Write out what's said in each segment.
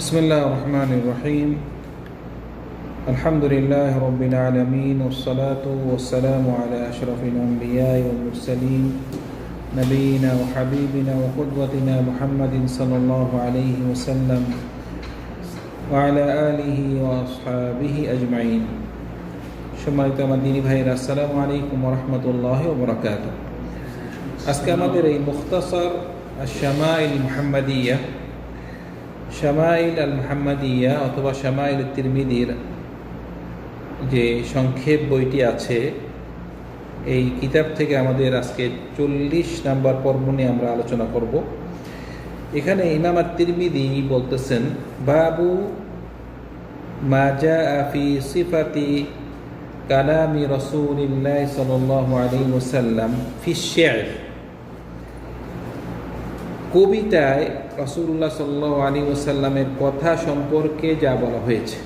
بسم الله الرحمن الرحيم الحمد لله رب العالمين والصلاة والسلام على أشرف الأنبياء والمرسلين نبينا وحبيبنا وقدوتنا محمد صلى الله عليه وسلم وعلى آله وأصحابه أجمعين সম্মানিত আমার দিনী ভাইয়েরা আসসালামু আলাইকুম রহমতুল্লাহ ওবরাকাত আজকে আমাদের এই মুখতাসর শামাইল মুহাম্মাদিয়া শামাইল আল মুহাম্মাদিয়া অথবা শ্যামাইল তিরমিদির যে সংক্ষেপ বইটি আছে, এই কিতাব থেকে আমাদের আজকে চল্লিশ নাম্বার পর্ব নিয়ে আমরা আলোচনা করব। এখানে ইমাম তিরমিদি বলতেছেন, বাবু মাজা আফি সিফাতি কালামি রসুলিল্লাহ সাল্লাল্লাহু আলাইহি ওয়াসাল্লাম ফি শের কবিতায় রসুল্লাহ সাল্লাহ আলী ওসাল্লামের কথা সম্পর্কে যা বলা হয়েছে।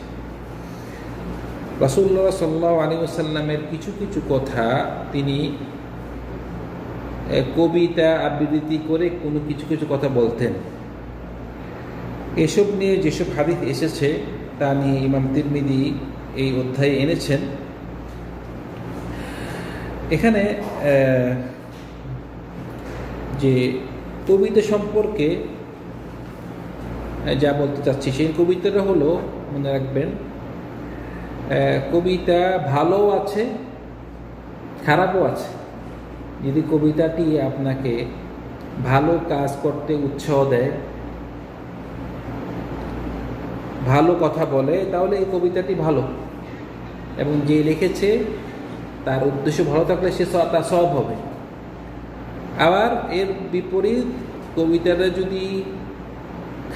রসুল্লাহ সাল্লাহ আলী ওসাল্লামের কিছু কিছু কথা তিনি কবিতা আবৃত্তি করে কোনো কিছু কিছু কথা বলতেন। এসব নিয়ে যেসব হাদিস এসেছে তা নিয়ে ইমাম তিরমিদি এই অধ্যায়ে এনেছেন। এখানে যে কবিতা সম্পর্কে যা বলতে চাচ্ছি, সেই কবিতাটা হলো, মনে রাখবেন কবিতা ভালো আছে, খারাপও আছে। যদি কবিতাটি আপনাকে ভালো কাজ করতে উৎসাহ দেয়, ভালো কথা বলে, তাহলে এই কবিতাটি ভালো। এবং যে লিখেছে, তার উদ্দেশ্য ভালো থাকলে সে তার সব হবে। আবার এর বিপরীত কবিতাটা যদি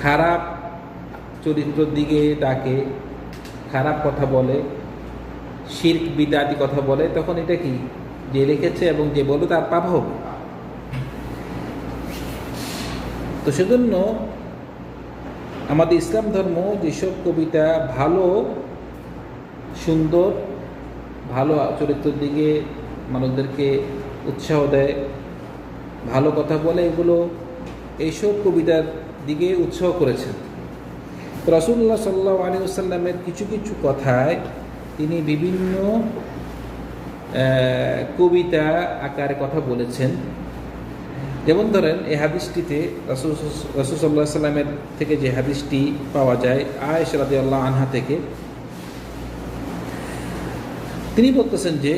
খারাপ চরিত্রের দিকে ডাকে, খারাপ কথা বলে, শির্ক, বিদাতি কথা বলে, তখন এটা কি? যে লিখেছে এবং যে বলবে তার পাপ হবে। তো সেজন্য আমাদের ইসলাম ধর্ম যেসব কবিতা ভালো, সুন্দর, ভালো চরিত্রের দিকে মানুষদেরকে উৎসাহ দেয় ভালো কথা বলে এগুলো এইসব কবিতার দিকে উৎসাহ করেছেন। রসুল্লাহ সাল্লাহ আলী সাল্লামের কিছু কিছু কথায় তিনি বিভিন্ন কবিতা আকারে কথা বলেছেন। যেমন ধরেন, এই হাদিসটিতে রসুল রসুল্লাহ সাল্লামের থেকে যে হাদিসটি পাওয়া যায়, আয়েশ রাদি আল্লাহ আনহা থেকে, তিনি বলতেছেন যে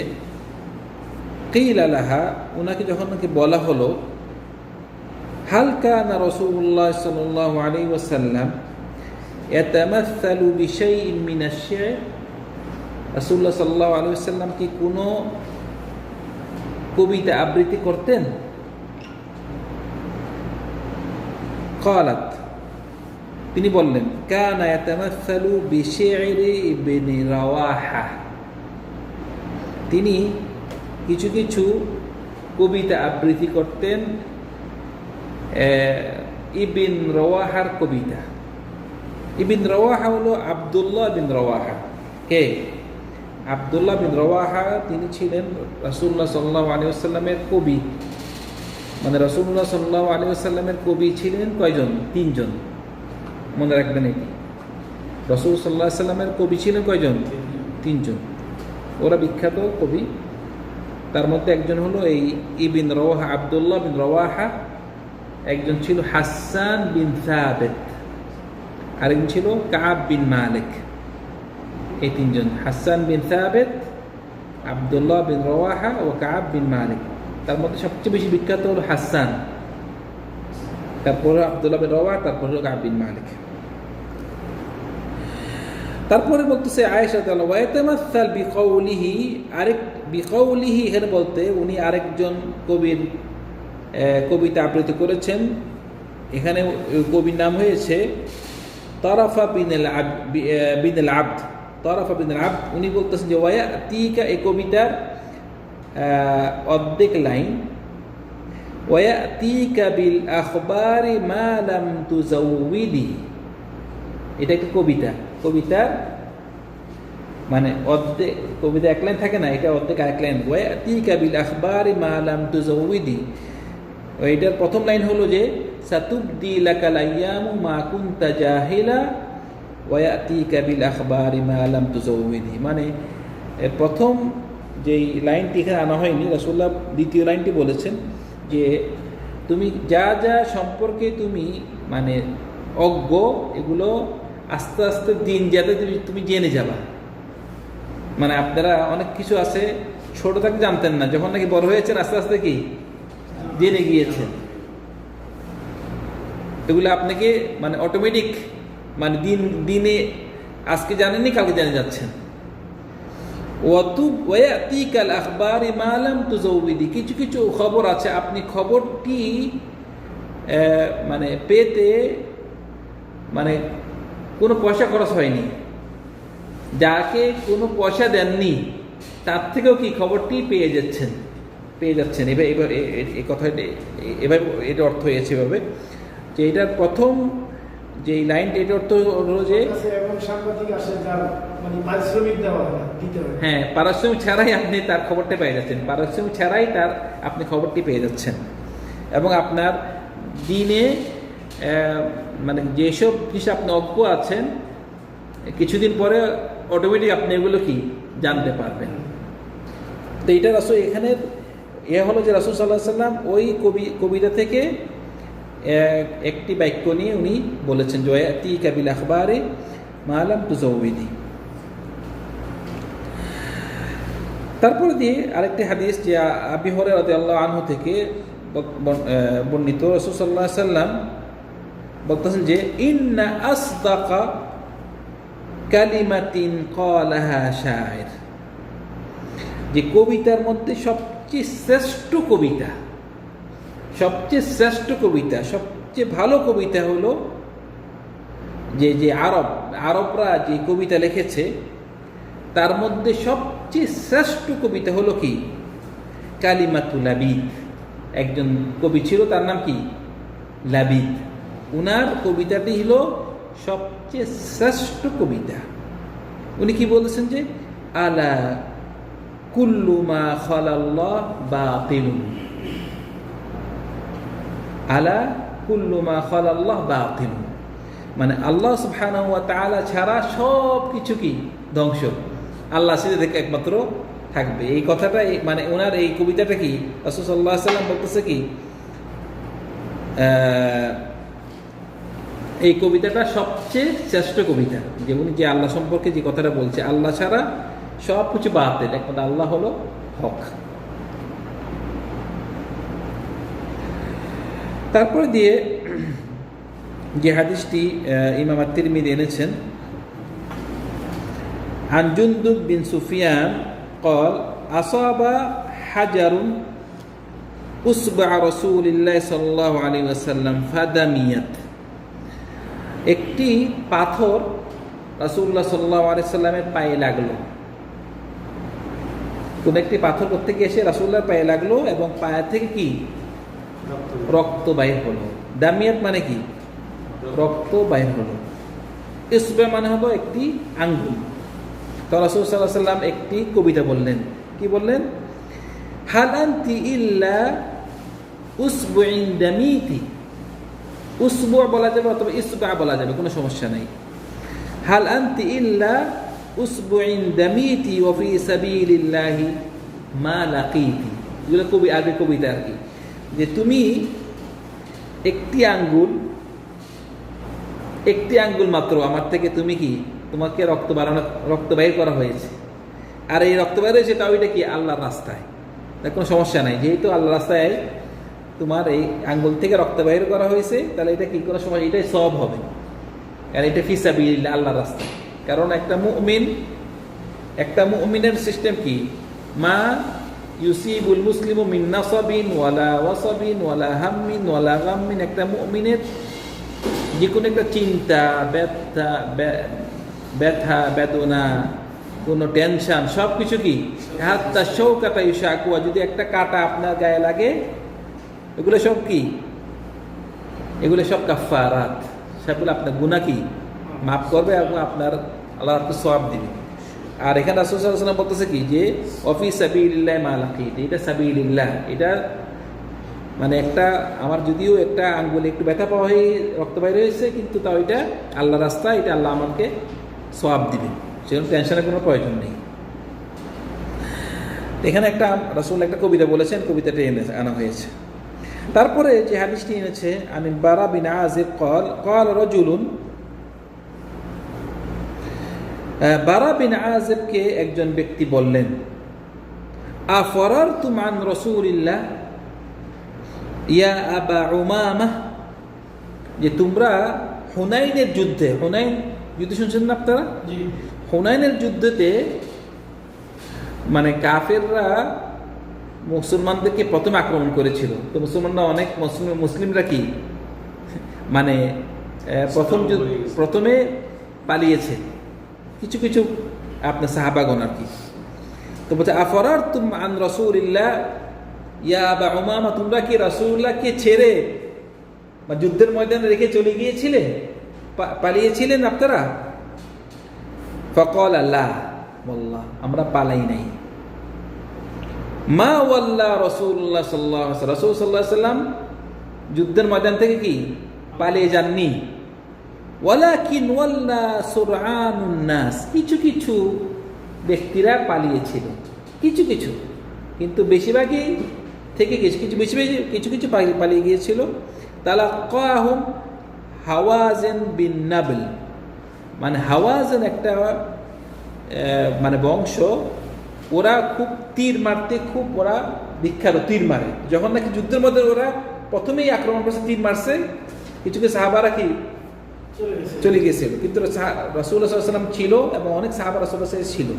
কিল আলাহা ওনাকে যখন নাকি বলা হলো হালকা না রসুল্লাহ সাল্লাহ আলী ওয়াসাল্লাম এতামাসালু বিষয় মিনাশে রসুল্লাহ সাল্লাহ আলী সাল্লাম কি কোনো কবিতা আবৃত্তি করতেন? কালাত, তিনি বললেন, কানা এতামাসালু রাওয়াহা। তিনি কিছু কিছু কবিতা আবৃত্তি করতেন ইবিন রওয়াহার কবিতা। ইবিন রওয়াহা হলো আবদুল্লাহ বিন রওয়াহা। কে? আবদুল্লাহ বিন রওয়াহা তিনি ছিলেন রসুল্লাহ সাল্লাহ আলিয়াল্লামের কবি। মানে রসুল্লাহ সাল্লাহ আলিয়াল্লামের কবি ছিলেন কয়জন? তিনজন। মনে রাখবেন এটি। রসুল সাল্লাহ সাল্লামের কবি ছিলেন কয়জন? তিনজন। ওরা বিখ্যাত কবি। তার মধ্যে একজন হলো এই ইবিন রওয়াহা আবদুল্লাহ বিন রওয়াহা, একজন ছিল হাসান বিন সাবেদ আরেকজন ছিল কাব বিন মালিক। এই তিনজন, হাসান বিন সাবেদ আবদুল্লাহ বিন রওয়াহা ও কাব বিন মালিক। তার মধ্যে সবচেয়ে বেশি বিখ্যাত হলো হাসান। তারপরে আবদুল্লাহ বিন রওয়াহা, তারপর হলো কাব বিন মালিক। তারপরে বলতেছে আয়েশা তাআলা ওয়াতামাসাল বিকাউলিহি, আরেক বিকাউলিহি এখানে বলতে উনি আরেকজন কবির কবিতা আবৃত্তি করেছেন। এখানে কবির নাম হয়েছে তরফা বিনেল বিনেল আব্দ। তরফা বিনেল আব্দ, উনি বলতেছেন যে, ওয়া তিকা এ কবিতার অর্ধেক লাইন, ওয়া বিল আখবারি মা লাম তুজাউবিদি এটা একটা কবিতা, কবিতার মানে অর্ধেক কবিতা এক লাইন থাকে না, এটা অর্ধেক এক লাইন। ওয়াতি কাবিল আখবারি মালাম তুজউইদি। এটার প্রথম লাইন হলো যে, সাতুবদি লাকাল আইয়ামু মা কুনতা জাহিলা ওয়াতি কাবিল আখবর ইমালাম তুজৌবিদি মানে প্রথম যেই লাইনটি এখানে আনা হয়নি রসুল্লাহ দ্বিতীয় লাইনটি বলেছেন যে, তুমি যা যা সম্পর্কে তুমি মানে অজ্ঞ, এগুলো আস্তে আস্তে দিন যাতে তুমি তুমি জেনে যাবা। মানে আপনারা অনেক কিছু আছে, ছোট থাকতে জানতেন না। যখন নাকি বড় হয়েছেন, আস্তে আস্তে কি? জেনে গিয়েছেন। এগুলো আপনাকে মানে অটোমেটিক মানে দিন, দিনে আজকে জানেননি, কালকে জেনে যাচ্ছেন। তুজৌবিদি কিছু কিছু খবর আছে। আপনি খবরটি মানে পেতে মানে কোনো পয়সা খরচ হয়নি। যাকে কোনো পয়সা দেননি তার থেকেও কি খবরটি পেয়ে যাচ্ছেন? পেয়ে যাচ্ছেন। এবার এবার এই কথাটা এবার এটা অর্থ হয়েছে এভাবে যে এটার প্রথম যে এই লাইনটা এটা অর্থ হলো যে মানে হ্যাঁ পারিশ্রমিক ছাড়াই আপনি তার খবরটা পেয়ে যাচ্ছেন। পারিশ্রমিক ছাড়াই তার আপনি খবরটি পেয়ে যাচ্ছেন। এবং আপনার দিনে মানে যেসব জিনিস আপনি অজ্ঞ আছেন কিছুদিন পরে অটোমেটিক আপনি এগুলো কি জানতে পারবেন। তো এটা রাসুল এখানে এ হলো যে রাসুল সাল্লাহ সাল্লাম ওই কবি, কবিতা থেকে এক- একটি বাক্য নিয়ে উনি বলেছেন জয়াতি কাবিল আখবারে মালাম তুজৌবিদি তারপরে দিয়ে আরেকটি হাদিস যে, আবি হরে আল্লাহ আনহু থেকে বর্ণিত রসুল সাল্লাহ সাল্লাম বলতেছেন যে, ইন্না আসদাকা কালিমাতিন কলাহা শায়ের যে কবিতার মধ্যে সবচেয়ে শ্রেষ্ঠ কবিতা, সবচেয়ে শ্রেষ্ঠ কবিতা, সবচেয়ে ভালো কবিতা হলো যে যে আরব, আরবরা যে কবিতা লিখেছে, তার মধ্যে সবচেয়ে শ্রেষ্ঠ কবিতা হলো কি? কালিমাতুল লাবিদ। একজন কবি ছিল, তার নাম কি? লাবিদ। উনার কবিতাটি হলো সবচেয়ে শ্রেষ্ঠ কবিতা। উনি কি বলেছেন যে, আলা কুল্লু মা খালাল্লাহ বাতিলুন। আলা কুল্লুমা খালাল্লাহ বাতিলুন। মানে আল্লাহ সুবহানাহু ওয়া তাআলা ছাড়া সব কিছু কি? ধ্বংস। আল্লাহ সে দেখে একমাত্র থাকবে। এই কথাটা মানে ওনার এই কবিতাটা কি? রাসূল সাল্লাল্লাহু আলাইহি সাল্লাম বলতেছে কি এই কবিতাটা সবচেয়ে শ্রেষ্ঠ কবিতা যে উনি যে আল্লাহ সম্পর্কে যে কথাটা বলছে আল্লাহ ছাড়া সব কিছু বাতিল একমাত্র আল্লাহ হলো হক তারপরে দিয়ে যে হাদিসটি আহ, ইমাম আত্মিরমিদ এনেছেন عن جندب بن سفيان قال أصاب حجر أصبع رسول الله صلى الله عليه وسلم فدميت একটি পাথর রাসূলুল্লাহ সাল্লাল্লাহু আলাইহি সাল্লামের পায়ে লাগল। কোন একটি পাথর করতে গিয়ে এসে রাসূলুল্লাহর পায়ে লাগল এবং পায়ে থেকে কি? রক্ত বাইর হলো। দামিয়াত মানে কি? রক্ত। বাইর হলো। ইসবে মানে হলো একটি আঙ্গুল। তো রাসূল আলাইহি সাল্লাম একটি কবিতা বললেন। কি বললেন? হাল আনতি ইল্লা উসবুইন দামিতি। উসবু বলা যাবে অথবা ইসবা বলা যাবে, কোনো সমস্যা নাই। হাল আনতি ইল্লা উসবুইন দামিতি ওয়া ফি সাবিলিল্লাহি মা লাকিতি। এগুলো কবি আগে কবিতা আর কি। যে তুমি একটি আঙ্গুল একটি আঙ্গুল মাত্র, আমার থেকে তুমি কি? তোমাকে রক্ত বাড়ানো, রক্ত বাইর করা হয়েছে। আর এই রক্ত বাইর হয়েছে তাও এটা কি? আল্লাহর রাস্তায়। কোনো সমস্যা নাই, যেহেতু আল্লাহ রাস্তায় তোমার এই আঙ্গুল থেকে রক্ত বাইর করা হয়েছে, তাহলে এটা কি কোনো সময় এটাই সব হবে। কারণ এটা ফিসাবিল আল্লাহ রাস্তা। কারণ একটা মুমিন, একটা মুমিনের সিস্টেম কি? মা ইউসিবুল মুসলিম মিন নাসাবিন ওয়ালা ওয়াসাবিন ওয়ালা হাম্মিন ওয়ালা গাম্মিন। একটা মুমিনের যে কোনো একটা চিন্তা, ব্যথা, ব্য- ব্যথা, বেদনা, কোনো টেনশন সব কিছু কি? হাতটা শৌকাটা ইউসাকুয়া যদি একটা কাটা আপনার গায়ে লাগে এগুলো সব কি? এগুলো সব কাফারাত সেগুলো আপনার গুণা কি? মাফ করবে এবং আপনার আল্লাহ আপনি সব দিবে। আর এখানে রাসুলাম বলতেছে কি যে অফিস সাবিল্লাহ মালাকি এটা সাবিল্লাহ এটা মানে একটা, আমার যদিও একটা আঙ্গুলে একটু ব্যথা পাওয়া হয়ে, রক্ত বাইরে হয়েছে, কিন্তু তা ওইটা আল্লাহ রাস্তা, এটা আল্লাহ আমাকে সোয়াব দিবে। সেরকম টেনশনের কোনো প্রয়োজন নেই। এখানে একটা রাসুল একটা কবিতা বলেছেন, কবিতাটা এনে আনা হয়েছে। তারপরে যে হাদিসটি এনেছে আমি বারা বিন আজিব কল কল রজুলুন। বারা বিন আজেবকে একজন ব্যক্তি বললেন আফরার তুমান রসুলিল্লাহ? ইয়া আবা উমামা। যে তোমরা হুনাইনের যুদ্ধে হুনাইন যুদ্ধ শুনছেন না আপনারা? হুনাইনের যুদ্ধতে মানে কাফেররা মুসলমানদেরকে প্রথমে আক্রমণ করেছিল। তো মুসলমানরা অনেক মুসলিম মুসলিমরা কি? মানে প্রথম প্রথমে পালিয়েছে। কিছু কিছু আপনার সাহাবাগণ আর কি। তো বলছে আফরার তুম আন রসুলিল্লাহ? ইয়া বা উমামা তোমরা কি রসুল্লাহকে ছেড়ে বা যুদ্ধের ময়দানে রেখে চলে গিয়েছিলে? পালিয়েছিলেন আপনারা? ফকল আল্লাহ বল্লাহ আমরা পালাই নাই। মা ওয়াল্লা রসুল্লাহ সাল্লাহ রসুল সাল্লাহ সাল্লাম যুদ্ধের ময়দান থেকে কি? পালিয়ে যাননি। ওয়ালাকিন ওয়াল্লা সুরআনুন নাস। কিছু কিছু ব্যক্তিরা পালিয়েছিল। কিছু কিছু। কিন্তু বেশিরভাগই থেকে কিছু কিছু বেশি বেশি কিছু কিছু পালিয়ে গিয়েছিল। তালা কাহুম হাওয়াজেন বিন নাবল। মানে হাওয়াজেন একটা মানে বংশ ওরা খুব তীর মারতে খুব ওরা বিখ্যাত তীর মারে। যখন নাকি যুদ্ধের মধ্যে ওরা প্রথমেই আক্রমণ করছে তীর মারছে কিছু কিছু সাহাবারা কি চলে গেছে। চলে গিয়েছিল কিন্তু রাসুল্লাহ সাল্লাম ছিল এবং অনেক সাহাবা রাসুল্লাহ ছিল।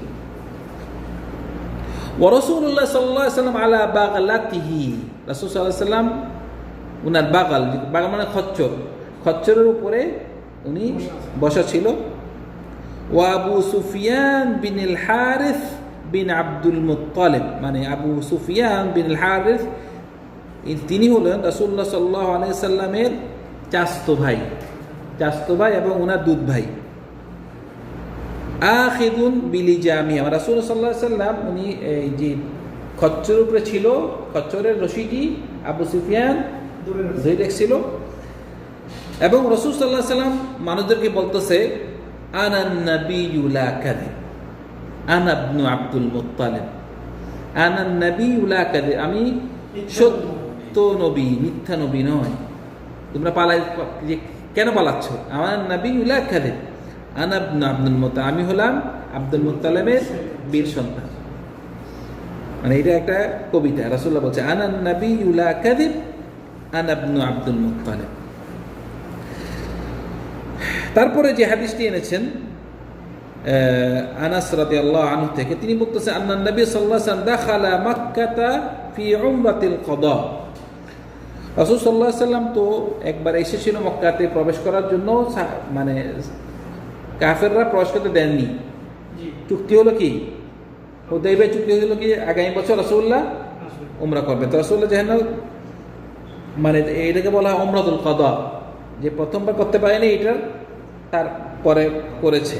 ওরসুল্লাহ সাল্লাহ সাল্লাম আলা বাগালাতিহি। রাসুল সাল্লাহ সাল্লাম উনার বাগাল বাগাল মানে খচ্চর। খচ্চরের উপরে উনি বসা ছিল। ও Abu Sufyan bin al Harith bin Abdul Muttalib মানে আবু সুফিয়ান বিন হারিস তিনি হলেন রাসুল্লাহ সাল্লাহ আলাই সাল্লামের চাস্তো ভাই চাস্তো ভাই এবং ওনার দুধ ভাই। আখিদুন বিলি জামিয়া রাসুল সাল্লাহ সাল্লাম উনি এই যে খচ্চরের উপরে ছিল খচ্চরের রশিটি আবু সুফিয়ান ধরে রেখেছিল। এবং রসুল সাল্লাহ সাল্লাম মানুষদেরকে বলতেছে আনান্নবিউলা কাদে আনাবনু আব্দুল মুত্তালিব। আনান্নবিউলা কাদে আমি সত্য নবী, মিথ্যা নবী নয়। তোমরা পালাই যে কেন পালাচ্ছ? আমার নবী উলা কাদে। আনাবনু আব্দুল মুত্তা আমি হলাম আব্দুল মুত্তালিবের বীর সন্তান। মানে এটা একটা কবিতা। রাসুল্লাহ বলছে, আনান নবী উলা কাদিব আনাবনু আব্দুল মুত্তালিব। তারপরে যে হাদিসটি এনেছেন আনাস রাদিয়াল্লাহু আনহু থেকে তিনি বলতেছেন আন্নান নবী ওয়াসাল্লাম দাখালা মক্কাতা ফি উমরাতিল কদা। রাসূল আলাইহি সাল্লাম তো একবার এসেছিল মক্কাতে প্রবেশ করার জন্য মানে কাফেররা প্রবেশ করতে দেননি। চুক্তি হলো কি? হুদাইবিয়া চুক্তি হলো কি? আগামী বছর রাসূলুল্লাহ আসবে উমরা করবে। তো রাসূলুল্লাহ যেন মানে এটাকে বলা হয় উমরাতুল কদা। যে প্রথমবার করতে পারেনি এটার তার পরে করেছে।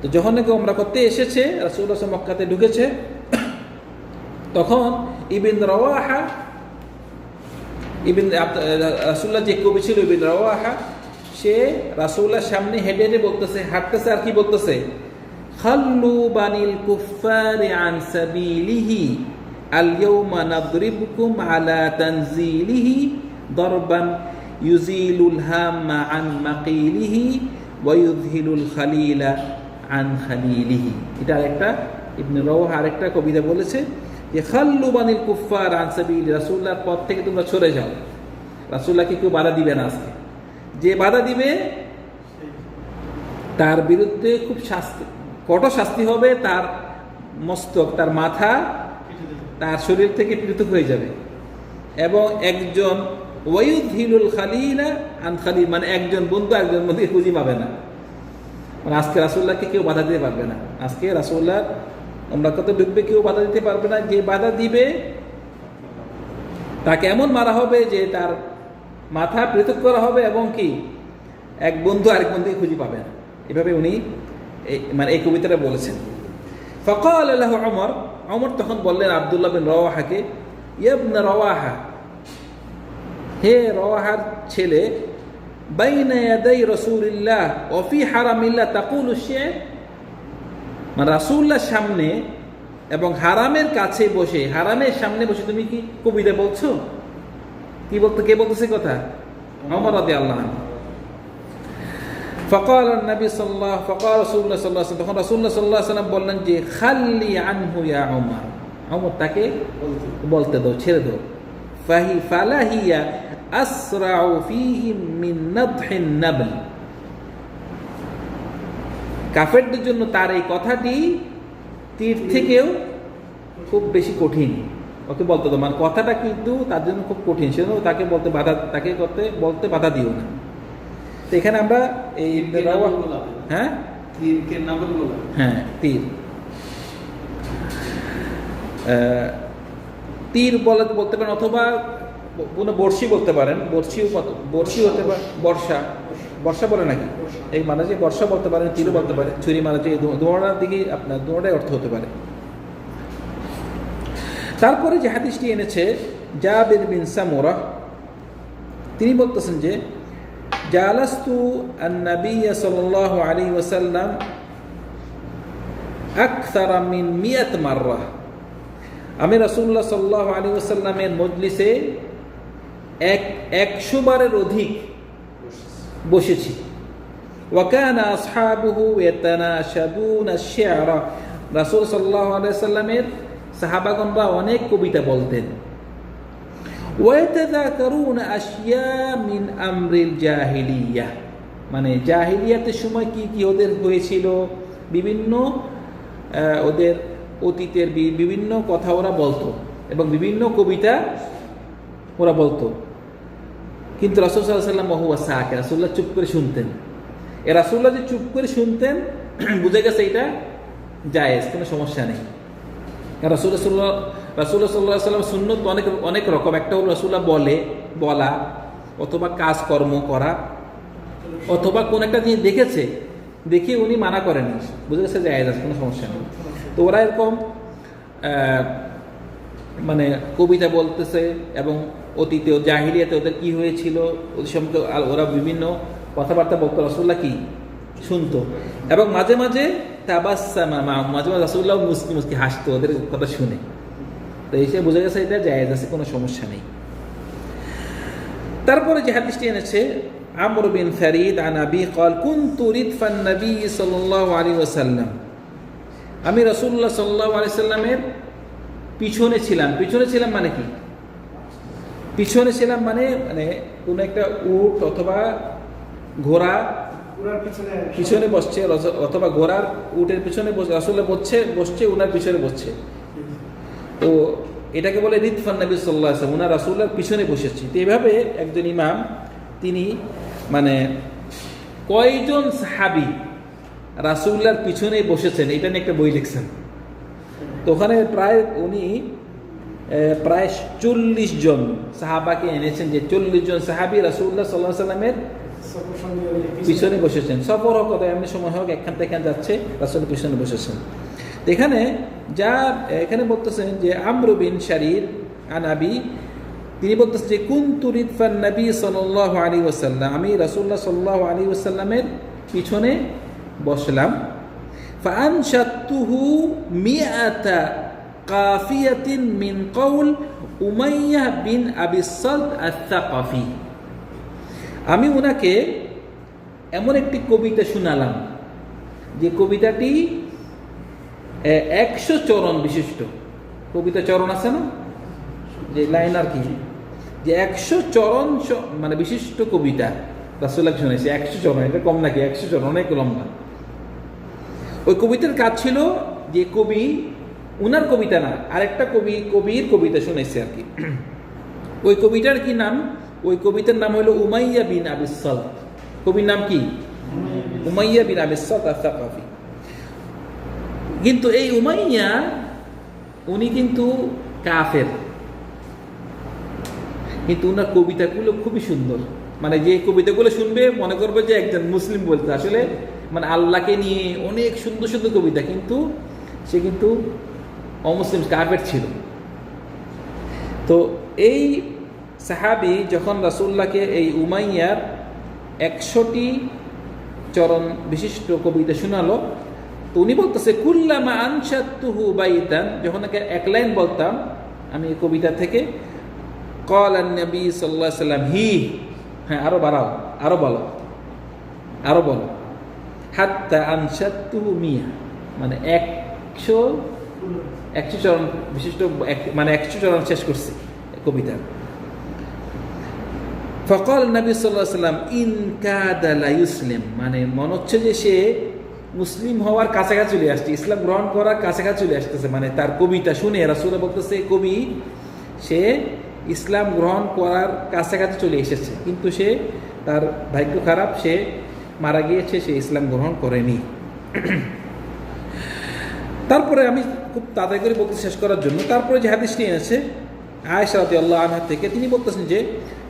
তো যখন নাকি উমরা করতে এসেছে, রাসূলুল্লাহ সাল্লাল্লাহু মক্কাতে ঢুকেছে, তখন ইবিন রওয়াহা, ইবিন রাসূলুল্লাহ যে কবি ছিল ইবিন রওয়াহা, সে রাসূলুল্লাহর সামনে হেঁটে হেঁটে বলতেছে, হাঁটতেছে আর কি বলতেছে? খাল্লু বানিল কুফারি আন সাবিলিহি, আল ইয়াউমা নাদরিবুকুম আলা তানজিলিহি দরবান ইউজিলুল হাম্মা আন মাকিলিহি ওয়া খালিলা। আন খালিলিহি। এটা আরেকটা, ইবনে রওয়াহ আরেকটা কবিতা বলেছে যে, খাল্লু বানিল কুফার আন সাবিলি রাসূলুল্লাহর পথ থেকে তোমরা সরে যাও। রাসূলুল্লাহকে কেউ বাধা দিবে না আজকে? যে বাধা দিবে, তার বিরুদ্ধে খুব শাস্তি, কঠোর শাস্তি হবে, তার মস্তক, তার মাথা তার শরীর থেকে পৃথক হয়ে যাবে। এবং একজন ওয়ুদ হিলুল খালিলা আন খালিল মানে একজন বন্ধু একজন বন্ধু খুঁজি পাবে না। মানে আজকে রাসুল্লাহকে কেউ বাধা দিতে পারবে না। আজকে রাসুল্লাহ কত ঢুকবে কেউ বাধা দিতে পারবে না। যে বাধা দিবে, তাকে এমন মারা হবে যে তার মাথা পৃথক করা হবে এবং কি? এক বন্ধু আরেক বন্ধুকে খুঁজে পাবে না। এভাবে উনি মানে এই কবিতাটা বলেছেন। ফকাল আল্লাহ অমর অমর তখন বললেন আবদুল্লাহ বিন রওয়াহাকে ইয়বনা রওয়াহা, হে রওয়াহার ছেলে মানে সামনে এবং হারামের কাছে বসে, হারামের সামনে বসে তুমি কি কবিতা বলছো? কি বলতো, কে বলতেছে কথা? অমর আল্লাহ ফকাল নবী সাল্লাহ ফকাল রসুল্লাহ সাল্লাহ তখন রসুল্লাহ সাল্লাহ সাল্লাম বললেন যে, খাল্লি আনহু ইয়া ওমর। অমর তাকে বলতে দাও, ছেড়ে দাও। ফাহি, ফালাহিয়া আসরাউ ফিহি মিন নাদহিন নাবল। কাফেরদের জন্য তার এই কথাটি তীর থেকেও খুব বেশি কঠিন। ওকে বলতে তো মানে কথাটা কিন্তু তার জন্য খুব কঠিন সেজন্য তাকে বলতে বাধা তাকে করতে বলতে বাধা দিও না। তো এখানে আমরা এই হয়। হ্যাঁ তীর। আহ, তীর বলে বলতে পারেন অথবা কোনো বর্ষি বলতে পারেন? বর্ষিও বর্ষি হতে পারে বর্ষা। বর্ষা বলে নাকি? এই মানে যে বর্ষা বলতে পারেন তীরও বলতে পারে ছুরি মানে যে দোড়ার দিকে আপনার দোড়াটাই অর্থ হতে পারে। তারপরে যে হাদিসটি এনেছে, জাবির বিন সামুরা, তিনি বলতেছেন যে, জালাস্তু আন্নাবী সাল্লাল্লাহু আলাইহি ওয়াসাল্লাম আকসার মিন মিয়াত মাররা। আমি রাসূলুল্লাহ সাল্লাল্লাহু আলাইহি ওয়াসাল্লামের মজলিসে এক একশো বারের অধিক বসেছি। ওয়াকানা আসহাবুহু ইয়াতানাশাদুনা আশ-শি'রা রাসূল সাল্লাল্লাহু আলাইহি সাল্লামের অনেক কবিতা বলতেন। ওয়াতাযাকারুনা আশিয়া মিন আমরিল জাহিলিয়াহ মানে জাহিলিয়াতের সময় কি কি ওদের হয়েছিল? বিভিন্ন ওদের অতীতের বিভিন্ন কথা ওরা বলতো এবং বিভিন্ন কবিতা ওরা বলতো। কিন্তু রাসুল সাল্লাহ সাল্লাম মহুয়া সাকে রাসুল্লাহ চুপ করে শুনতেন। এ রাসুল্লাহ যে চুপ করে শুনতেন, বুঝে গেছে এটা জায়েজ, কোনো সমস্যা নেই। রাসুল্লাহ সাল্লাহ রাসুল্লাহ সাল্লাহ সাল্লাম সুন্নত অনেক অনেক রকম। একটা হলো রাসুল্লাহ বলে, বলা, অথবা কাজকর্ম করা, অথবা কোন একটা জিনিস দেখেছে, দেখে উনি মানা করেন। বুঝে গেছে যে আয়াজ কোনো সমস্যা নেই। তো ওরা এরকম মানে কবিতা বলতেছে এবং অতীতে জাহিলিয়াতে ওদের কি হয়েছিল, ওদের সম্পর্কে ওরা বিভিন্ন কথাবার্তা বলতো রসুল্লাহ কি শুনতো। এবং মাঝে মাঝে তাবাসামা মাঝে মাঝে রসুল্লাহ মুসকি মুসকি হাসতো, ওদের কথা শুনে। তো এসে বোঝা গেছে এটা জায়েজ আছে, কোনো সমস্যা নেই। তারপরে যে হাদিসটি এনেছে, আমর বিন ফারিদ আন আবি কল কুন তুরিদ ফান নবী সাল্লাহ আলী ওসাল্লাম আমি রসুল্লাহ সাল্লাহ আলি সাল্লামের পিছনে ছিলাম। পিছনে ছিলাম মানে কি? পিছনে ছিলাম মানে মানে কোনো একটা উট অথবা ঘোড়া পিছনে বসছে অথবা ঘোড়ার উটের পিছনে বসে রাসূলুল্লাহ বসছে বসছে উনার পিছনে বসছে। তো এটাকে বলে রিতফান নবী সাল্লাহ আসলাম উনার রাসুল্লাহর পিছনে বসেছি। তো এইভাবে একজন ইমাম তিনি মানে কয়জন সাহাবি রাসুল্লাহর পিছনে বসেছেন এটা নিয়ে একটা বই লিখছেন। তো ওখানে প্রায় উনি প্রায় চল্লিশ জন সাহাবাকে এনেছেন যে চল্লিশ জন সাহাবি রাসুল্লাহ সাল্লাহ সাল্লামের পিছনে বসেছেন। সফর হোক এমনি সময় হোক এখান থেকে যাচ্ছে রাসুলের পিছনে বসেছেন। এখানে যা, এখানে বলতেছেন যে আমরু বিন শারির আনাবি তিনি বলতেছেন যে কুন তুরিদফান নবী সাল্লাহ আলী ওসাল্লাম আমি রাসুল্লাহ সাল্লাহ আলী ওসাল্লামের পিছনে বসলাম। ফানশাতুহু মিআতা কাফিয়াতিন মিন কৌল উমাইয়া বিন আবি সালত আত্তাকাফি আমি ওনাকে এমন একটি কবিতা শোনালাম, যে কবিতাটি একশো চরণ বিশিষ্ট। কবিতা চরণ আছে না? যে লাইন আর কি? যে একশো চরণ মানে বিশিষ্ট কবিতা। রাসুল্লাহ শুনেছি একশো চরণ, এটা কম নাকি? একশো চরণ, অনেক লম্বা। ওই কবিতার কাজ ছিল যে কবি উনার কবিতা না, আরেকটা কবি, কবির কবিতা শুনেছে আর কি। ওই কবিতার কি নাম? ওই কবিতার নাম হলো উমাইয়া বিন আবিসাল কবির নাম কি? উমাইয়া বিন আবিসাল আসাকাফি কিন্তু এই উমাইয়া, উনি কিন্তু কাফের। কিন্তু ওনার কবিতাগুলো খুবই সুন্দর। মানে যে কবিতাগুলো শুনবে, মনে করবে যে একজন মুসলিম বলতে আসলে মানে আল্লাহকে নিয়ে অনেক সুন্দর সুন্দর কবিতা, কিন্তু সে কিন্তু অমুসলিম কাফের ছিল। তো এই সাহাবি যখন রাসুল্লাহকে এই উমাইয়ার একশোটি চরণ বিশিষ্ট কবিতা শোনালো, তো উনি বলতেছে, কুল্লামা আনসাতুহু বাইতান যখন একে এক লাইন বলতাম, আমি এই কবিতা থেকে, কল নবী সাল্লাহ সাল্লাম, হি হ্যাঁ আরও বাড়াও আরও বলো আরও বলো, হাত্তা আনসাতুহু মিয়া মানে একশো একশো চরণ বিশিষ্ট মানে একশো চরণ শেষ করছে কবিতা। ফকল নবী সাল্লাহ সাল্লাম, ইন কাদালা ইসলিম মানে মনে হচ্ছে যে সে মুসলিম হওয়ার কাছাকাছি চলে আসছে, ইসলাম গ্রহণ করার কাছাকাছি চলে আসতেছে মানে তার কবিতা শুনে রাসুলা বলতেছে কবি, সে ইসলাম গ্রহণ করার কাছাকাছি চলে এসেছে, কিন্তু সে তার ভাগ্য খারাপ, সে মারা গিয়েছে, সে ইসলাম গ্রহণ করেনি। তারপরে আমি খুব তাড়াতাড়ি করে বক্তৃতা শেষ করার জন্য। তারপরে যে হাদিসটি এনেছে সাদি আল্লাহ আনহার থেকে, তিনি বলতেছেন যে,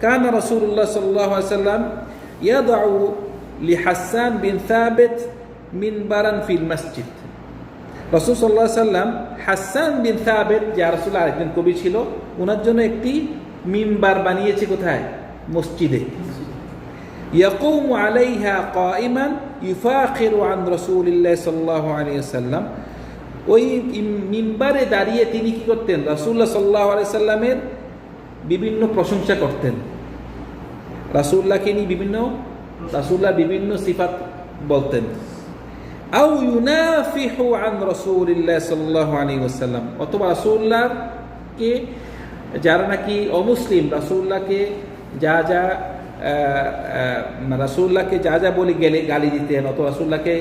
কানা রসুল্লাহ সাল্লাহ সাল্লাম ইয়াদাউ লি হাসান বিন সাবেত মিন বারান ফিল মসজিদ। রসুল সাল্লাহ সাল্লাম হাসান বিন সাবেত যা রসুল আরেকজন কবি ছিল ওনার জন্য একটি মিম্বার বানিয়েছে কোথায়? মসজিদে। ইয়াকুম আলাইহা কাইমান ইফাখির আন রসুলিল্লাহ সাল্লাহ আলিয়া সাল্লাম ওই মিম্বারে দাঁড়িয়ে তিনি কি করতেন? রাসুল্লাহ সাল্লাহ সাল্লামের বিভিন্ন প্রশংসা করতেন। রাসুল্লাহকে নিয়ে বিভিন্ন? রাসুল্লাহ বিভিন্ন সিফাত বলতেন। আউ ইউনাফিহু আন রাসূলিল্লাহ সাল্লাল্লাহু আলাইহি ওয়াসাল্লাম। অথবা রাসূলুল্লাহকে যারা নাকি অমুসলিম রাসূলুল্লাহকে যা যা রাসূলুল্লাহকে যা যা বলে গেলে গালি দিতেন, অথবা রাসূলুল্লাহকে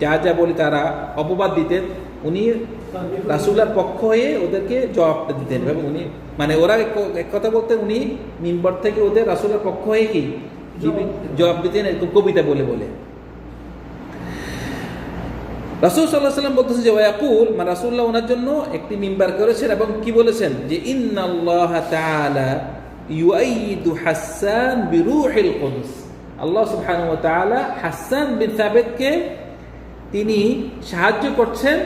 যা যা বলে তারা অপবাদ দিতেন উনি রাসূলুল্লাহর পক্ষ হয়ে ওদেরকে জবাব দিতেন এবং উনি মানে ওরা এক- কথা বলতেন উনি মিম্বর থেকে ওদের রাসূলের পক্ষ হয়ে কি? জবাব দিতেন। এরকম কবিতা বলে বলে। রাসুল সাল্লাহ সাল্লাম বলতেছে যে ওয়াকুল মানে রাসুল্লাহ ওনার জন্য একটি মিম্বার করেছেন এবং কি বলেছেন? যে ইন্নাল্লাহ তাআলা ইউআইদু হাসান বিরূহিল কুদস আল্লাহ সুবহানাহু ওয়া তাআলা হাসান বিন সাবিতকে তিনি সাহায্য করছেন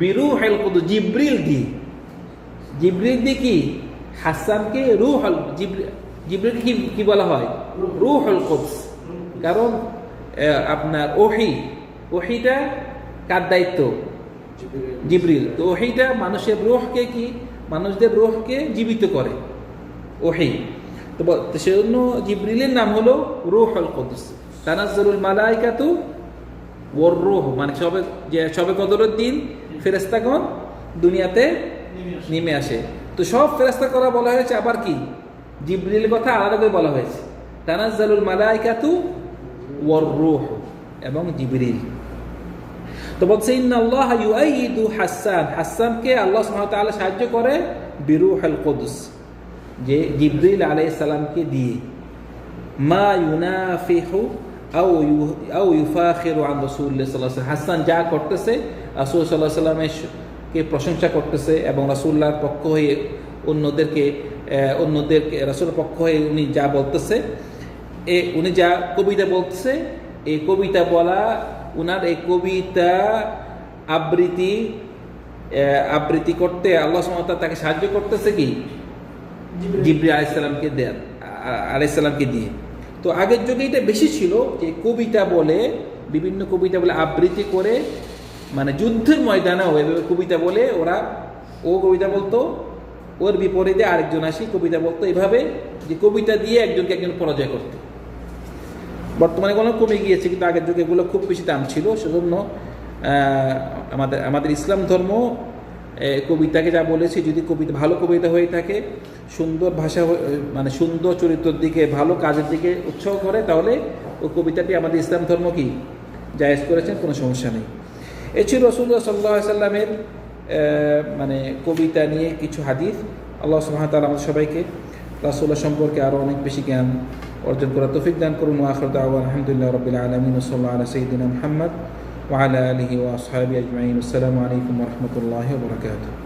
বিরূহিল কুদস জিবরিল দিয়ে জিবরিল দিয়ে কি? হাসানকে রুহল জিবরিল কি কি বলা হয়? রুহুল কুদস। কারণ আপনার ওহি, ওহিটা কার দায়িত্ব? জিব্রিল। তো ওহিটা মানুষের রোহকে কি? মানুষদের রোহকে জীবিত করে, ওহি। তো সেজন্য জিবরিলের নাম হলো রুহুল কুদস। তানাজ্জালুল মালাইকাতু ওর রুহ মানে সবে যে সবে কদরের দিন ফেরেস্তাগণ দুনিয়াতে নেমে আসে। তো সব ফেরেস্তা করা বলা হয়েছে, আবার কি? জিবরিল কথা আলাদা করে বলা হয়েছে। তানাজ্জালুল মালাইকাতু ওয়ার রূহ এবং জিবরিল। তো বলছে, ইন্নাল্লাহ ইউআইদু হাসান। হাসানকে আল্লাহ সুবহানাহু সাহায্য করে বিরূহুল কুদস, যে জিবরিল আলাইহিস সালামকে দিয়ে। মা ইউনাফিহু আও ইউ- আও ইউফাখিরু আন রাসূলুল্লাহ সাল্লাল্লাহু আলাইহি হাসান যা করতেছে রাসূল সাল্লাল্লাহু আলাইহি ওয়াসাল্লামের কে প্রশংসা করতেছে এবং রাসূলুল্লাহর পক্ষ হয়ে অন্যদেরকে আহ, অন্যদেরকে রাসূলের পক্ষ হয়ে উনি যা বলতেছে এ উনি যা কবিতা বলতেছে এই কবিতা বলা উনার এই কবিতা আবৃত্তি আবৃত্তি করতে আল্লাহ তাআলা তাকে সাহায্য করতেছে কি। জিবরি আলাইসাল্লামকে দেন আলাইসাল্লামকে দিয়ে তো আগের যুগে এটা বেশি ছিল যে কবিতা বলে বিভিন্ন কবিতা বলে আবৃত্তি করে মানে যুদ্ধের ময়দানেও এভাবে কবিতা বলে ওরা, ও কবিতা বলতো, ওর বিপরীতে আরেকজন আসি, কবিতা বলতো এভাবে যে কবিতা দিয়ে একজনকে একজন পরাজয় করতো। বর্তমানে কোনো কমে গিয়েছে, কিন্তু আগের যুগে এগুলো খুব বেশি দাম ছিল, সেজন্য আমাদের আমাদের ইসলাম ধর্ম কবিতাকে যা বলেছে, যদি কবিতা, ভালো কবিতা হয়ে থাকে, সুন্দর ভাষা মানে সুন্দর চরিত্রের দিকে, ভালো কাজের দিকে উৎসাহ করে, তাহলে ওই কবিতাটি আমাদের ইসলাম ধর্ম কি? জায়েজ করেছেন, কোনো সমস্যা নেই। এ ছিল রসুল্লাহ সাল্লাহ সাল্লামের মানে কবিতা নিয়ে কিছু হাদিস। আল্লাহ সুবহানাহু ওয়া তাআলা আমাদের সবাইকে রাসূলুল্লাহ সম্পর্কে আরও অনেক বেশি জ্ঞান অর্জন করার তৌফিক দান করুন। আখর দাওয়ান আলহামদুলিল্লাহ রাব্বিল আলামিন। ওয়া সাল্লাল্লাহু আলা সাইয়্যিদিনা মুহাম্মদ ওয়া আলা আলিহি ওয়া আসহাবিহি আজমাইন। আসসালামু আলাইকুম ওয়া রাহমাতুল্লাহি ওয়া বারাকাতুহু।